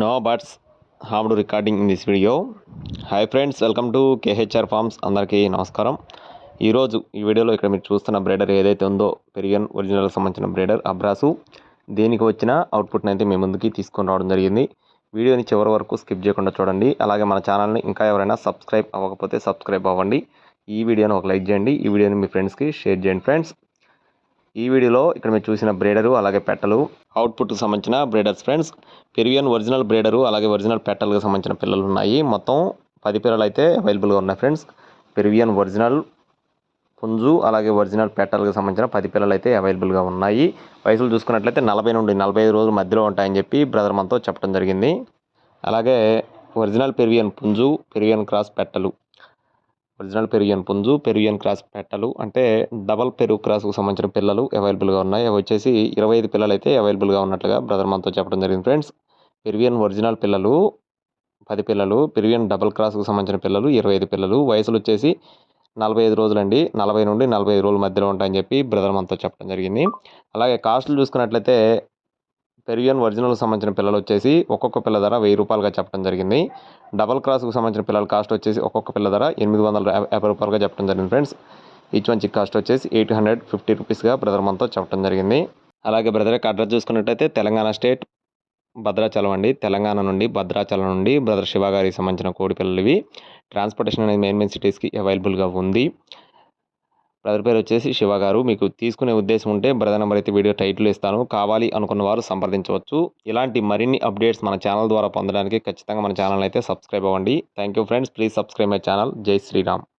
No birds harmed recording in this video hi friends welcome to KHR farms అందరికీ నమస్కారం. ఈరోజు ఈ వీడియోలో ఇక్కడ మీరు చూస్తున్న బ్రేడర్ ఏదైతే ఉందో పెరియన్ ఒరిజినల్కి సంబంధించిన బ్రేడర్ అబ్రాసు దీనికి వచ్చిన అవుట్పుట్ని అయితే మీ ముందుకి తీసుకొని రావడం జరిగింది. వీడియోని చివరి వరకు స్కిప్ చేయకుండా చూడండి. అలాగే మన ఛానల్ని ఇంకా ఎవరైనా సబ్స్క్రైబ్ అవ్వకపోతే సబ్స్క్రైబ్ అవ్వండి. ఈ వీడియోని ఒక లైక్ చేయండి. ఈ వీడియోని మీ ఫ్రెండ్స్కి షేర్ చేయండి ఫ్రెండ్స్ ఈ వీడియోలో ఇక్కడ మీరు చూసిన బ్రేడరు అలాగే పెట్టలు. అవుట్పుట్కి సంబంధించిన breeders friends Peruvian original breeder అలాగే ఒరిజినల్ పెట్టలకు సంబంధించిన పిల్లలు ఉన్నాయి. మొత్తం పది పిల్లలు అయితే అవైలబుల్గా ఉన్నాయి ఫ్రెండ్స్. పెరివియన్ ఒరిజినల్ పుంజు అలాగే ఒరిజినల్ పెట్టలకు సంబంధించిన పది పిల్లలు అయితే అవైలబుల్గా ఉన్నాయి. వయసులు చూసుకున్నట్లయితే నలభై నుండి నలభై ఐదు రోజుల మధ్యలో ఉంటాయని చెప్పి బ్రదర్ మనతో చెప్పడం జరిగింది. అలాగే ఒరిజినల్ పెరివియన్ పుంజు పెరివియన్ క్రాస్ పెట్టలు. ఒరిజినల్ పెరిగియన్ పుంజు పెరుగియన్ క్రాస్ పెట్టలు అంటే డబల్ పెరుగు క్రాస్కు సంబంధించిన పిల్లలు అవైలబుల్గా ఉన్నాయి. అవి వచ్చేసి ఇరవై ఐదు పిల్లలు అయితే అవైలబుల్గా ఉన్నట్లుగా బ్రదర్ మనతో చెప్పడం జరిగింది. ఫ్రెండ్స్ పెరివియన్ ఒరిజినల్ పిల్లలు పది పిల్లలు పెరివియన్ డబల్ క్రాస్కు సంబంధించిన పిల్లలు ఇరవై ఐదు పిల్లలు. వయసులు వచ్చేసి నలభై ఐదు రోజులండి నలభై నుండి నలభై ఐదు రోజుల మధ్యలో ఉంటాయని చెప్పి బ్రదర్ మనతో చెప్పడం జరిగింది. అలాగే కాస్టులు చూసుకున్నట్లయితే పెరిగియన్ ఒరిజినల్కి సంబంధించిన పిల్లలు వచ్చేసి ఒక్కొక్క పిల్ల ధర వెయ్యి రూపాయలుగా చెప్పడం జరిగింది. డబల్ క్రాస్కు సంబంధించిన పిల్లల కాస్ట్ వచ్చేసి ఒక్కొక్క పిల్ల ధర ఎనిమిది వందల యాభై రూపాయలుగా చెప్పడం జరిగింది friends. Each one chick cost వచ్చేసి ఎయిట్ హండ్రెడ్ ఫిఫ్టీ రూపీస్గా బ్రదర్ మనతో చెప్పడం జరిగింది. అలాగే బ్రదర్ యొక్క అడ్రస్ చూసుకున్నట్టయితే తెలంగాణ స్టేట్ భద్రాచలం అండి. తెలంగాణ నుండి భద్రాచలం నుండి బ్రదర్ శివ గారికి సంబంధించిన కోడి పిల్లలు ఇవి. ట్రాన్స్పోర్టేషన్ అనేది మెయిన్ మెయిన్ సిటీస్కి అవైలబుల్గా ఉంది. బ్రదర్ పేరు వచ్చేసి శివ గారు. మీకు తీసుకునే ఉద్దేశం ఉంటే బ్రదర్ నెంబర్ అయితే వీడియో టైటిల్ ఇస్తాను. కావాలి అనుకున్న వారు సంప్రదించవచ్చు. ఇలాంటి మరిన్ని అప్డేట్స్ మన ఛానల్ ద్వారా పొందడానికి ఖచ్చితంగా మన ఛానల్ అయితే సబ్స్క్రైబ్ అవ్వండి. Thank you friends please subscribe my channel జై శ్రీరామ్